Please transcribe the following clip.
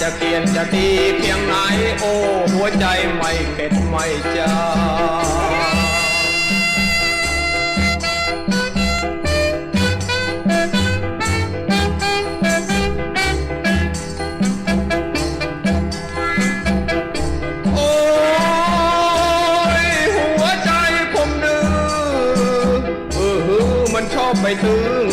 จะเปลี่ยนจะตีเพียงไหนโอ้หัวใจไม่เข็ดไม่จางโอ้หัวใจผมดื้อเออมันชอบไปตื้อ